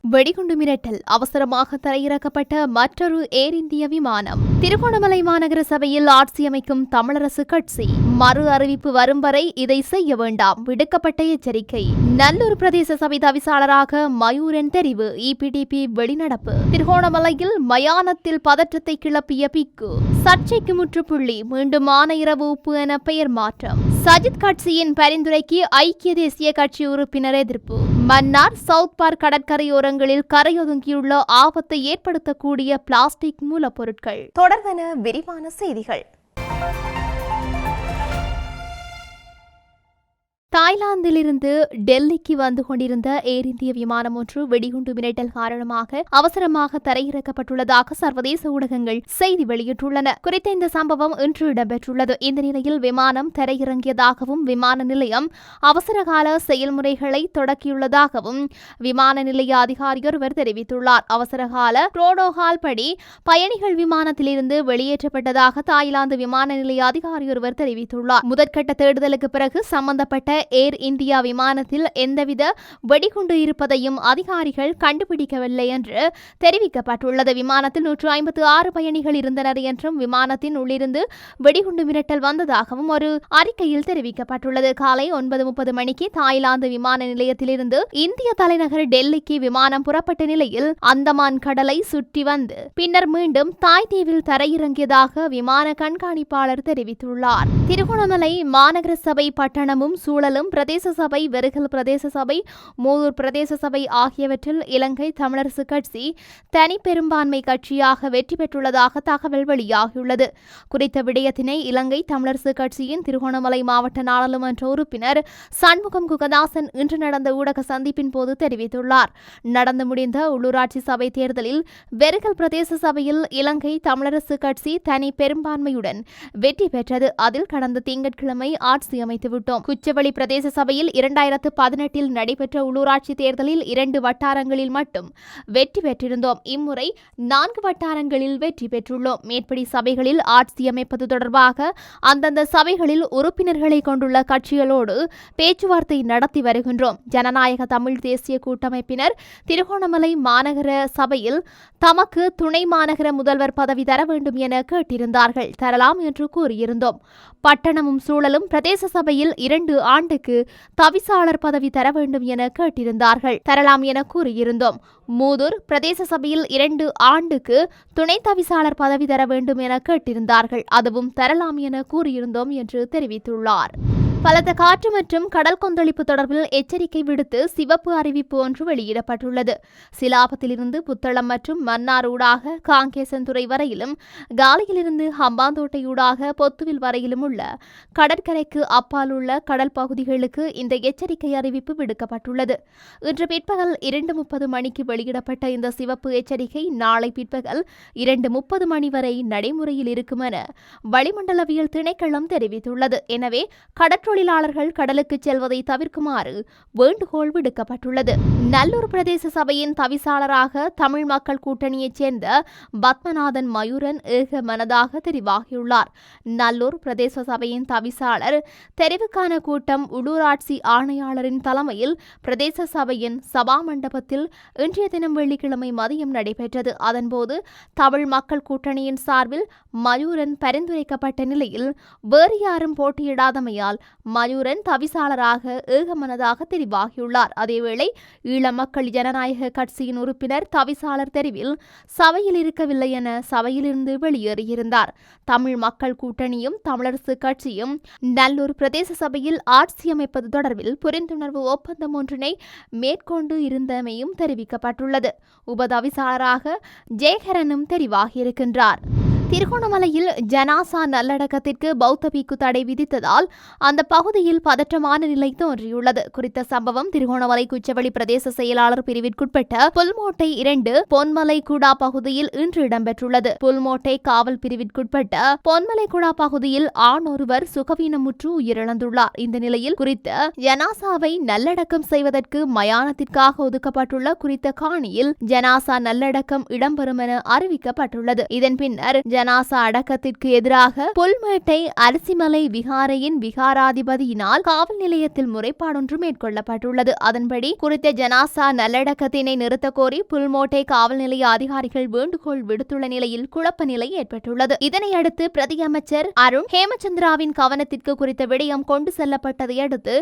வெடிகுண்டு மிரட்டல் அவசரமாக தரையிறக்கப்பட்ட மற்றொரு ஏர் இந்திய விமானம். திருகோணமலை மாநகர சபையில் ஆட்சி அமைக்கும் தமிழரசு கட்சி. மறு அறிவிப்பு வரும் வரை இதை செய்ய வேண்டாம் விடுக்கப்பட்ட எச்சரிக்கை. நல்லூர் பிரதேச சபை தவிசாளராக மயூரன் தெரிவு இபிடிபி வெளிநடப்பு. திருகோணமலையில் மயானத்தில் பதற்றத்தை கிளப்பிய பிக்கு. சர்ச்சைக்கு முற்றுப்புள்ளி மீண்டும் ஆனையிரவு உப்பு என பெயர் மாற்றம். சஜித் கட்சியின் பரிந்துரைக்கு ஐக்கிய தேசிய கட்சி உறுப்பினர் எதிர்ப்பு. மன்னார் சவுத் பார்க் கடற்கரையோரங்களில் கரையொதுங்கியுள்ள ஆபத்தை ஏற்படுத்தக்கூடிய பிளாஸ்டிக் மூலப்பொருட்கள். தொடர்வன விரிவான செய்திகள். தாய்லாந்திலிருந்து டெல்லிக்கு வந்து கொண்டிருந்த ஏர் இந்திய விமானம் ஒன்று வெடிகுண்டு மிரட்டல் காரணமாக அவசரமாக தரையிறக்கப்பட்டுள்ளதாக சர்வதேச ஊடகங்கள் செய்தி வெளியிட்டுள்ளன. குறித்த இந்த சம்பவம் இன்று இடம்பெற்றுள்ளது. இந்த நிலையில் விமானம் தரையிறங்கியதாகவும் விமான நிலையம் அவசரகால செயல்முறைகளை தொடக்கியுள்ளதாகவும் விமான நிலைய அதிகாரி ஒருவர் தெரிவித்துள்ளார். அவசரகால புரோடோகால் படி பயணிகள் விமானத்திலிருந்து வெளியேற்றப்பட்டதாக தாய்லாந்து விமான நிலைய அதிகாரி ஒருவர் தெரிவித்துள்ளார். முதற்கட்ட தேடுதலுக்கு பிறகு சம்பந்தப்பட்ட ஏர் ஏர் இந்தியா விமானத்தில் எந்தவித வெடிகுண்டு இருப்பதையும் அதிகாரிகள் கண்டுபிடிக்கவில்லை என்று தெரிவிக்கப்பட்டுள்ளது. விமானத்தில் நூற்று ஐம்பத்து ஆறு பயணிகள் இருந்தனர் என்றும் விமானத்தின் உள்ளிருந்து வெடிகுண்டு மிரட்டல் வந்ததாகவும் ஒரு அறிக்கையில் தெரிவிக்கப்பட்டுள்ளது. காலை ஒன்பது முப்பது மணிக்கு தாய்லாந்து விமான நிலையத்திலிருந்து இந்திய தலைநகர் டெல்லிக்கு விமானம் புறப்பட்ட நிலையில் அந்தமான் கடலை சுற்றி வந்து பின்னர் மீண்டும் தாய் தீவில் தரையிறங்கியதாக விமான கண்காணிப்பாளர் தெரிவித்துள்ளார். திருகோணமலை மாநகர சபை பட்டணமும் சூழலும் பிரதேச சபை வெறுகல் பிரதேச சபை மூதூர் பிரதேச சபை ஆகியவற்றில் இலங்கை தமிழரசு கட்சி தனி பெரும்பான்மை கட்சியாக வெற்றி பெற்றுள்ளதாக தகவல் வெளியாகியுள்ளது. குறித்த விடயத்தினை இலங்கை தமிழரசு கட்சியின் திருகோணமலை மாவட்ட நாடாளுமன்ற உறுப்பினர் சண்முகம் குகதாசன் இன்று நடந்த ஊடக சந்திப்பின் போது தெரிவித்துள்ளார். நடந்து முடிந்த உள்ளூராட்சி சபை தேர்தலில் வெறுகல் பிரதேச சபையில் இலங்கை தமிழரசு கட்சி தனி பெரும்பான்மையுடன் வெற்றி பெற்றது. அதில் கடந்த திங்கட்கிழமை ஆட்சி அமைத்துவிட்டோம். குச்சவெளி பிரதேச சபையில் இரண்டாயிரத்து பதினெட்டில் நடைபெற்ற உள்ளூராட்சி தேர்தலில் இரண்டு வட்டாரங்களில் மட்டும் வெற்றி பெற்றிருந்தோம். இம்முறை நான்கு வட்டாரங்களில் வெற்றி பெற்றுள்ளோம். மேற்படி சபைகளில் ஆட்சி அமைப்பது தொடர்பாக அந்தந்த சபைகளில் உறுப்பினர்களை கொண்டுள்ள கட்சிகளோடு பேச்சுவார்த்தை நடத்தி வருகின்றோம். ஜனநாயக தமிழ் தேசிய கூட்டமைப்பினர் திருகோணமலை மாநகர சபையில் தமக்கு துணை மாநகர முதல்வர் பதவி தர வேண்டும் என கேட்டிருந்தார்கள். தரலாம் என்று கூறியிருந்தோம். பட்டணமும் சூழலும் பிரதேச சபையில் இரண்டு ஆண்டுக்கு தவிசாளர் பதவி தர வேண்டும் என கேட்டிருந்தார்கள். தரலாம் என கூறியிருந்தோம். மூதூர் பிரதேச சபையில் இரண்டு ஆண்டுக்கு துணை தவிசாளர் பதவி தர வேண்டும் என கேட்டிருந்தார்கள். அதுவும் தரலாம் என கூறியிருந்தோம் என்று தெரிவித்துள்ளார். பலத்த காற்று மற்றும் கடல் கொந்தளிப்பு தொடர்பில் எச்சரிக்கை விடுத்து சிவப்பு அறிவிப்பு ஒன்று வெளியிடப்பட்டுள்ளது. சிலாபத்திலிருந்து புத்தளம் மற்றும் மன்னார் ஊடாக காங்கேசன்துறை வரையிலும் காலியிலிருந்து ஹம்பாந்தோட்டை ஊடாக பொத்துவில் வரையிலும் உள்ள கடற்கரைக்கு அப்பால் உள்ள கடல் பகுதிகளுக்கு இந்த எச்சரிக்கை அறிவிப்பு விடுக்கப்பட்டுள்ளது. இன்று பிற்பகல் இரண்டு முப்பது மணிக்கு வெளியிடப்பட்ட இந்த சிவப்பு எச்சரிக்கை நாளை பிற்பகல் இரண்டு முப்பது மணி வரை நடைமுறையில் இருக்கும் என வளிமண்டலவியல் திணைக்களம் தெரிவித்துள்ளது. எனவே கடற்கரை கடற்றொழிலாளர்கள் கடலுக்கு செல்வதை தவிர்க்குமாறு வேண்டுகோள் விடுக்கப்பட்டுள்ளது. நல்லூர் பிரதேச சபையின் தவிசாளராக தமிழ் மக்கள் கூட்டணியைச் சேர்ந்த பத்மநாதன் மயூரன் ஏக மனதாக தெரிவாகியுள்ளார். நல்லூர் பிரதேச சபையின் தவிசாளர் தெரிவுக்கான கூட்டம் உள்ளூராட்சி ஆணையாளரின் தலைமையில் பிரதேச சபையின் சபா மண்டபத்தில் இன்றைய தினம் வெள்ளிக்கிழமை மதியம் நடைபெற்றது. அதன்போது தமிழ் மக்கள் கூட்டணியின் சார்பில் மயூரன் பரிந்துரைக்கப்பட்ட நிலையில் வேறு யாரும் போட்டியிடாதமையால் மயூரன் தவிசாளராக ஏகமனதாக தெரிவாகியுள்ளார். அதேவேளை ஈழ மக்கள் ஜனநாயக கட்சியின் உறுப்பினர் தவிசாளர் தெரிவில் சபையில் இருக்கவில்லை என சபையிலிருந்து வெளியேறியிருந்தார். தமிழ் மக்கள் கூட்டணியும் தமிழரசு கட்சியும் நல்லூர் பிரதேச சபையில் ஆட்சி அமைப்பது தொடர்பில் புரிந்துணர்வு ஒப்பந்தம் ஒன்றினை மேற்கொண்டு இருந்தமையும் தெரிவிக்கப்பட்டுள்ளது. உபதவிசாளராக ஜெயகரனும் தெரிவாகியிருக்கின்றார். திருகோணமலையில் ஜனாசா நல்லடக்கத்திற்கு பௌத்த பீக்கு தடை விதித்ததால் அந்த பகுதியில் பதற்றமான நிலை தோன்றியுள்ளது. குறித்த சம்பவம் திருகோணமலை குச்சவெளி பிரதேச செயலாளர் பிரிவிற்குட்பட்ட புல்மோட்டை இரண்டு பொன்மலை குடா பகுதியில் இன்று இடம்பெற்றுள்ளது. புல்மோட்டை காவல் பிரிவிற்குட்பட்ட பொன்மலை குடா பகுதியில் ஆண் ஒருவர் சுகவீனமுற்று உயிரிழந்துள்ளார். இந்த நிலையில் குறித்த ஜனாசாவை நல்லடக்கம் செய்வதற்கு மயானத்திற்காக ஒதுக்கப்பட்டுள்ள குறித்த காணியில் ஜனாசா நல்லடக்கம் இடம்பெறும் என அறிவிக்கப்பட்டுள்ளது. இதன் பின்னர் ஜனாசா அடக்கத்திற்கு எதிராக புல்மேட்டை அரிசிமலை விகாரையின் விகாராதிபதியினால் காவல் நிலையத்தில் முறைப்பாடொன்று மேற்கொள்ளப்பட்டுள்ளது. அதன்படி குறித்த ஜனாசா நல்லடக்கத்தினை நிறுத்த கோரி புல்மோட்டை காவல் நிலைய அதிகாரிகள் வேண்டுகோள் விடுத்துள்ள நிலையில் குழப்ப நிலை ஏற்பட்டுள்ளது. இதனையடுத்து பிரதி அமைச்சர் அருண் ஹேமச்சந்திராவின் கவனத்திற்கு குறித்த விடயம் கொண்டு செல்லப்பட்டதை அடுத்து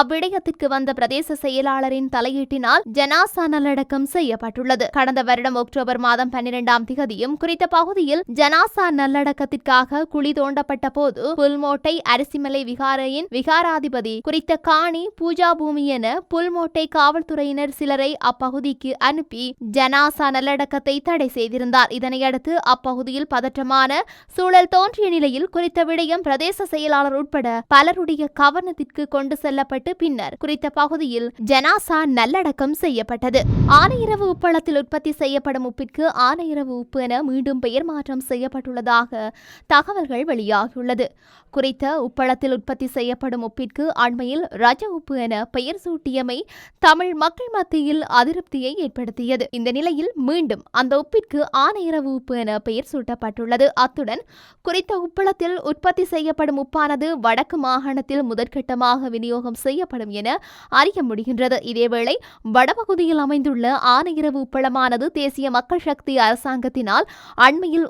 அவ்விடயத்திற்கு வந்த பிரதேச செயலாளரின் தலையீட்டினால் ஜனாசா நல்லடக்கம் செய்யப்பட்டுள்ளது. கடந்த வருடம் அக்டோபர் மாதம் பன்னிரெண்டாம் திகதியும் குறித்த பகுதியில் ஜனா நாசா நல்லடக்கத்திற்காக குழி தோண்டப்பட்ட போது புல்மோட்டை அரிசிமலை விகாரையின் விகாராதிபதி குறித்த காணி பூஜா பூமி என புல்மோட்டை காவல்துறையினர் சிலரை அப்பகுதிக்கு அனுப்பி ஜனாசா நல்லடக்கத்தை தடை செய்திருந்தார். இதனையடுத்து அப்பகுதியில் பதற்றமான சூழல் தோன்றிய நிலையில் குறித்த விடயம் பிரதேச செயலாளர் உட்பட பலருடைய கவனத்திற்கு கொண்டு செல்லப்பட்டு பின்னர் குறித்த பகுதியில் ஜனாசா நல்லடக்கம் செய்யப்பட்டது. ஆனையிரவு உப்பளத்தில் உற்பத்தி செய்யப்படும் உப்பிற்கு ஆனையிரவு உப்பு என மீண்டும் பெயர் மாற்றம் செய்யப்பட்டுள்ளதாக தகவல்கள் வெளியாகியுள்ளது. குறித்த உப்பளத்தில் உற்பத்தி செய்யப்படும் உப்பிற்கு அண்மையில் ரஜ உப்பு என பெயர் சூட்டியமை தமிழ் மக்கள் மத்தியில் அதிருப்தியை ஏற்படுத்தியது. இந்த நிலையில் மீண்டும் அந்த உப்பிற்கு ஆனையிரவு உப்பு என பெயர் சூட்டப்பட்டுள்ளது. அத்துடன் குறித்த உப்பளத்தில் உற்பத்தி செய்யப்படும் உப்பானது வடக்கு மாகாணத்தில் முதற்கட்டமாக விநியோகம் செய்யப்படும் என அறிய முடிகின்றது. இதேவேளை வடபகுதியில் அமைந்துள்ள ஆனையிரவு உப்பளமானது தேசிய மக்கள் சக்தி அரசாங்கத்தினால் அண்மையில்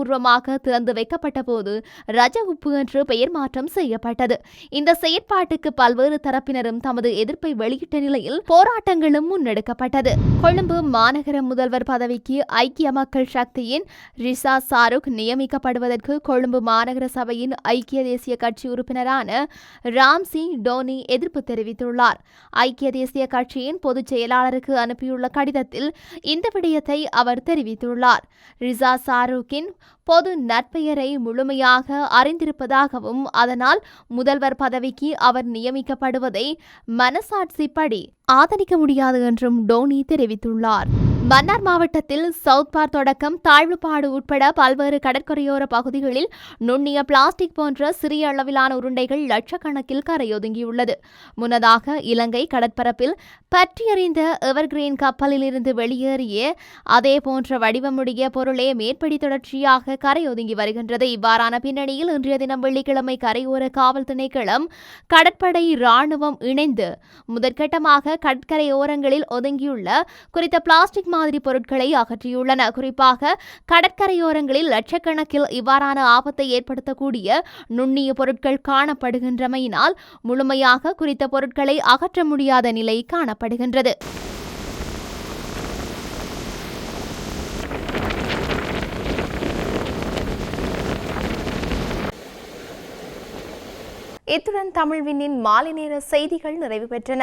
உத்தியோகபூர்வமாக திறந்து வைக்கப்பட்ட போது ரஜ உப்பு என்று பெயர் மாற்றம் செய்யப்பட்டது. இந்த செயற்பாட்டுக்கு பல்வேறு தரப்பினரும் தமது எதிர்ப்பை வெளியிட்ட நிலையில் போராட்டங்களும் முன்னெடுக்கப்பட்டது. கொழும்பு மாநகர முதல்வர் பதவிக்கு ஐக்கிய மக்கள் சக்தியின் ரிசா சாருக் நியமிக்கப்படுவதற்கு கொழும்பு மாநகர சபையின் ஐக்கிய தேசிய கட்சி உறுப்பினரான ராம்சி டோனி எதிர்ப்பு தெரிவித்துள்ளார். ஐக்கிய தேசிய கட்சியின் பொதுச் செயலாளருக்கு அனுப்பியுள்ள கடிதத்தில் இந்த விடயத்தை அவர் தெரிவித்துள்ளார். ரிசா சாருக்கின் பொது நற்பெயரை முழுமையாக அறிந்திருப்பதாகவும் அதனால் முதல்வர் பதவிக்கு அவர் நியமிக்கப்படுவதை மனசாட்சிப்படி ஆதரிக்க முடியாது என்றும் டோனி தெரிவித்துள்ளார். மன்னார் மாவட்டத்தில் சவுத்பார் தொடக்கம் தாழ்வுப்பாடு உட்பட பல்வேறு கடற்கரையோர பகுதிகளில் நுண்ணிய பிளாஸ்டிக் போன்ற சிறிய அளவிலான உருண்டைகள் லட்சக்கணக்கில் கரையொதுங்கியுள்ளது. முன்னதாக இலங்கை கடற்பரப்பில் பற்றியறிந்த எவர்கிரீன் கப்பலில் இருந்து வெளியேறிய அதே போன்ற வடிவமுடைய பொருளே மேற்படி தொடர்ச்சியாக கரையொதுங்கி வருகின்றது. இவ்வாறான பின்னணியில் இன்றைய தினம் வெள்ளிக்கிழமை கரையோர காவல் திணைக்களம் கடற்படை ராணுவம் இணைந்து முதற்கட்டமாக கடற்கரையோரங்களில் ஒதுங்கியுள்ள குறித்த பிளாஸ்டிக் மாதிரி பொருட்களை அகற்றியுள்ளன. குறிப்பாக கடற்கரையோரங்களில் லட்சக்கணக்கில் இவ்வாறான ஆபத்தை ஏற்படுத்தக்கூடிய நுண்ணிய பொருட்கள் காணப்படுகின்றமையினால் முழுமையாக குறித்த பொருட்களை அகற்ற முடியாத நிலை காணப்படுகின்றது. இத்துடன் தமிழ்வினின் மாலை நேர செய்திகள் நிறைவு பெற்றன.